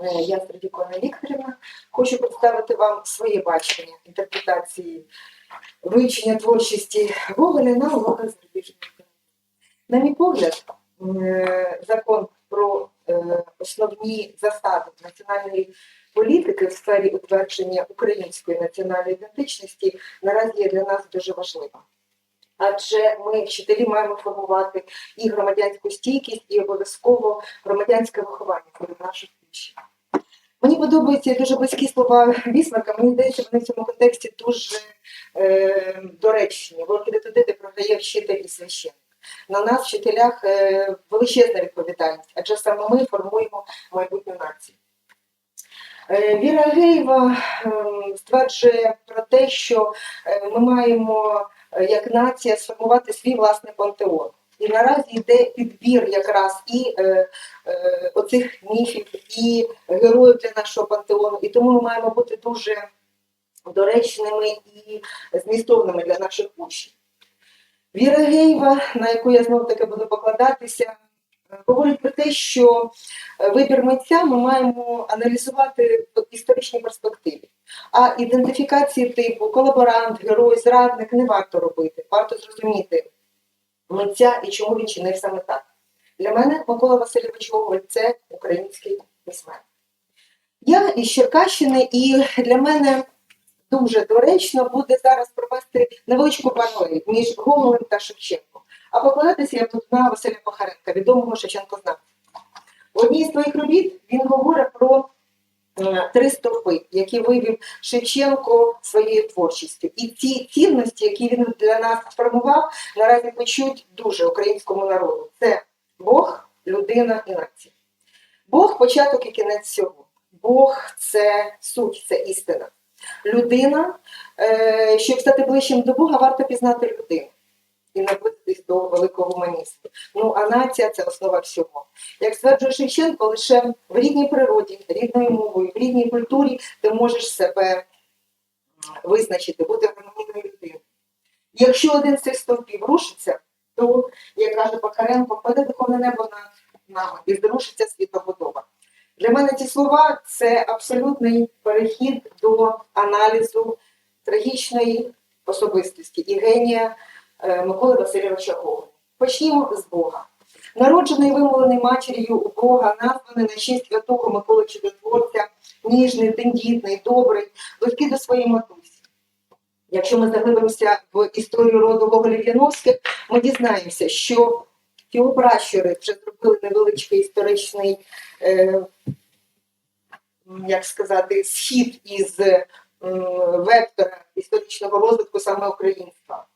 Е, Я Сердюкона Вікторівна. Хочу представити вам своє бачення інтерпретації вивчення творчості Гоголя на уроках зарубіжної. На мій погляд, е, закон про е, основні засади національної політики в сфері утвердження української національної ідентичності наразі є для нас дуже важливим. Адже ми, вчителі, маємо формувати і громадянську стійкість, і обов'язково громадянське виховання серед наших учнів. Мені подобаються дуже близькі слова Бісмарка. Мені здається, вони в цьому контексті дуже е, доречні. Бо туди, де програє вчитель і священник. На нас, вчителях, е, величезна відповідальність, адже саме ми формуємо майбутню націю. Е, Віра Геєва ем, стверджує про те, що е, ми маємо як нація сформувати свій власний пантеон. І наразі йде підбір якраз і е, е, оцих міфів, і героїв для нашого пантеону. І тому ми маємо бути дуже доречними і змістовними для наших учнів. Віра Геєва, на яку я знов таки буду покладатися, е, говорить про те, що е, вибір митця ми маємо аналізувати в історичній перспективі. А ідентифікації типу колаборант, герой, зрадник не варто робити. Варто зрозуміти митця і чому він чинив саме так. Для мене Микола Васильович Гоголь це український письменник. Я із Черкащини, і для мене дуже доречно буде зараз провести невеличку паралель між Гоголем та Шевченком. А покладатися я буду на Василя Пахаренка, відомого Шевченкознавця. В одній з своїх робіт він говорить про е, три стовпи, які вивів Шевченко своєю творчістю. І ці цінності, які він для нас сформував, наразі почуть дуже українському народу. Це Бог, людина і нація. Бог початок і кінець всього. Бог це суть, це істина. Людина, е, щоб стати ближчим до Бога, варто пізнати людину і наблизитись до великого гуманісту. Ну а нація це основа всього. Як стверджує Шевченко, лише в рідній природі, рідною мовою, в рідній культурі ти можеш себе визначити, бути гармонійною людиною. Якщо один з цих стовпів рушиться, то, як каже Пахаренко, впаде духовне небо над нами і зрушиться світобудова. Для мене ці слова це абсолютний перехід до аналізу трагічної особистості і генія Миколи Васильовича Гоголя. Почнімо з Бога. Народжений і вимолений матір'ю у Бога, названий на честь святого Миколи Чудотворця, ніжний, тендітний, добрий, близький до своєї матусі. Якщо ми заглибимося в історію роду Гоголів Яновських, ми дізнаємося, що його пращури вже зробили невеличкий історичний, е, як сказати, схід із вектора історичного розвитку саме українства.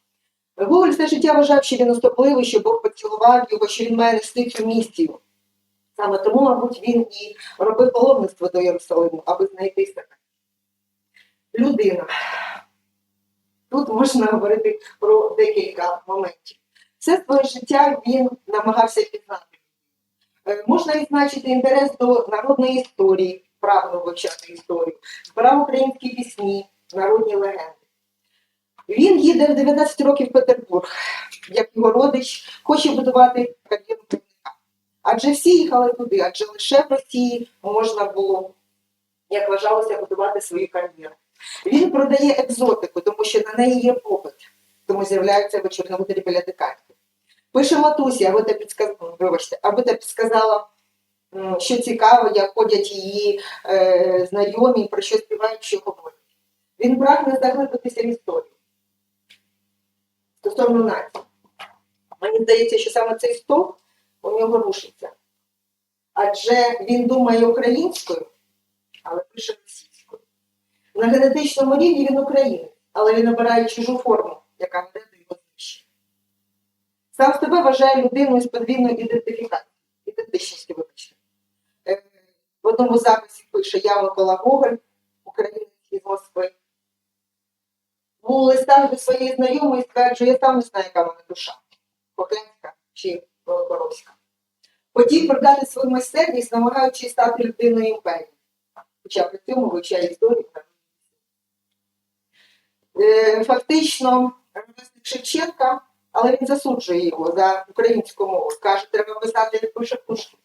Гоголь все життя вважав, що він оступливий, що Бог поцілував його, що він має нести місію. Саме тому, мабуть, він і робив паломництво до Єрусалиму, аби знайти себе. Людина. Тут можна говорити про декілька моментів. Все своє життя він намагався пізнати. Е, Можна відзначити інтерес до народної історії, прагнув вивчати історію, збирав українські пісні, народні легенди. Він їде в 19 років в Петербург, як його родич, хоче будувати кар'єру керівника. Адже всі їхали туди, адже лише в Росії можна було, як вважалося, будувати свою кар'єру. Він продає екзотику, тому що на неї є попит, тому з'являються в Чорногорі біля деканти. Пише матусі, аби та підсказала, вибачте, аби та підсказала, що цікаво, як ходять її е, знайомі, про що співають, що говорять. Він прагне заглибитися в історію стосовно нації. Мені здається, що саме цей стовп у нього рушиться. Адже він думає українською, але пише російською. На генетичному рівні він українець, але він обирає чужу форму, яка веде до його знищення. Сам себе вважає людиною з подвійною ідентифікацією, ідентичністю, вибачте. Е, В одному записі пише Я Микола Гоголь, українець із Москви. У листах до своєї знайомої стверджує, я сам не знаю, яка вона душа, Поклянська чи Великоровська. Хотів продати свою майстерність, намагаючись стати людиною імперії, хоча при цьому вивчає історію. Е, Фактично, ровесник Шевченка, але він засуджує його за українську мову. Каже, треба писати, як пише Пушкін.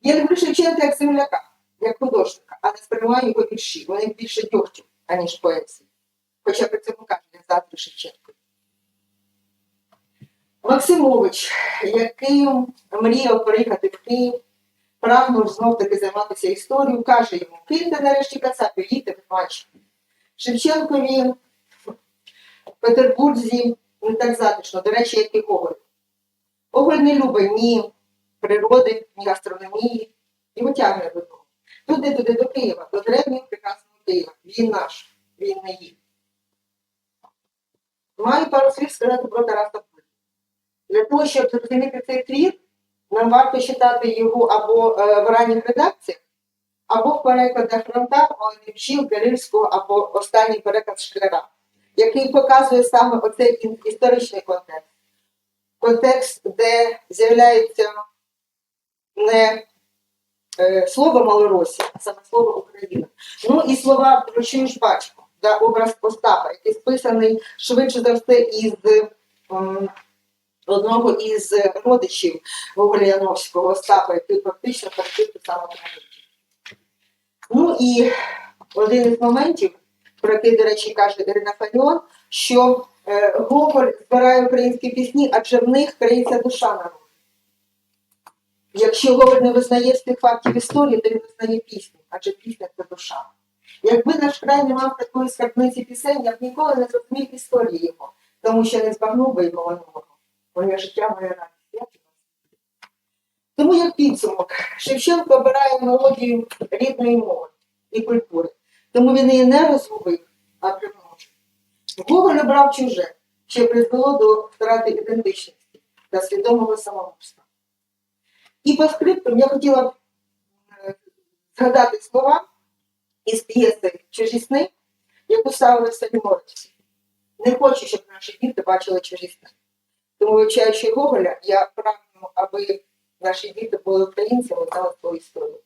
Я люблю Шевченка як земляка. як художника, а не сприймаю його вірші. Вони більше дьогтю, аніж поезії. Хоча при цьому кажуть, як завтра Шевченко. Максимович, який мріяв приїхати в Київ, прагнув знов таки займатися історією, каже йому, киньте нарешті Кацапів, їдьте в. Шевченкові в Петербурзі не так затишно, до речі, як і Гоголь. Гоголь не любить ні природи, ні гастрономії, його тягне до того. Туди, туди до Києва, до древнього прекрасного Києва. Він наш, він не їх. Маю пару слів сказати про Тараса Бульбу. Для того, щоб зрозуміти цей твір, нам варто читати його або е, в ранніх редакціях, або в перекладах фронта Олексів, Кирильського, або останній переклад Шкляра, який показує саме оцей історичний контекст. Контекст, де з'являється не е, слово Малоросія, а саме слово Україна. Ну і слова «Прочуєш батько, да, образ Остапа, який списаний швидше за все із одного із родичів Яновського Остапа, який фактично саму трагедію. Ну і один із моментів, про який, до речі, каже Ірина Фаріон, що е, Гоголь збирає українські пісні, адже в них криється душа народу. Якщо Гоголь не визнає з тих фактів історії, то він визнає пісню, адже пісня це душа. Якби наш край не мав такої скарбниці пісень, я б ніколи не зрозумів історії його, тому що не збагнув би його минулого. Моє життя, моя радість. Тому як підсумок, Шевченко обирає мелодію рідної мови і культури. Тому він її не розгубив, а примножив. Гоголь обрав чуже, що призвело до втрати ідентичності та свідомого самогубства. І по скриптам я хотіла б е, згадати слова Чужі сни, яку ставили в Соліморці. Не хочу, щоб наші діти бачили чужі сни. Тому, вивчаючи Гоголя, я прагну, аби наші діти були українцями, знали свою історію.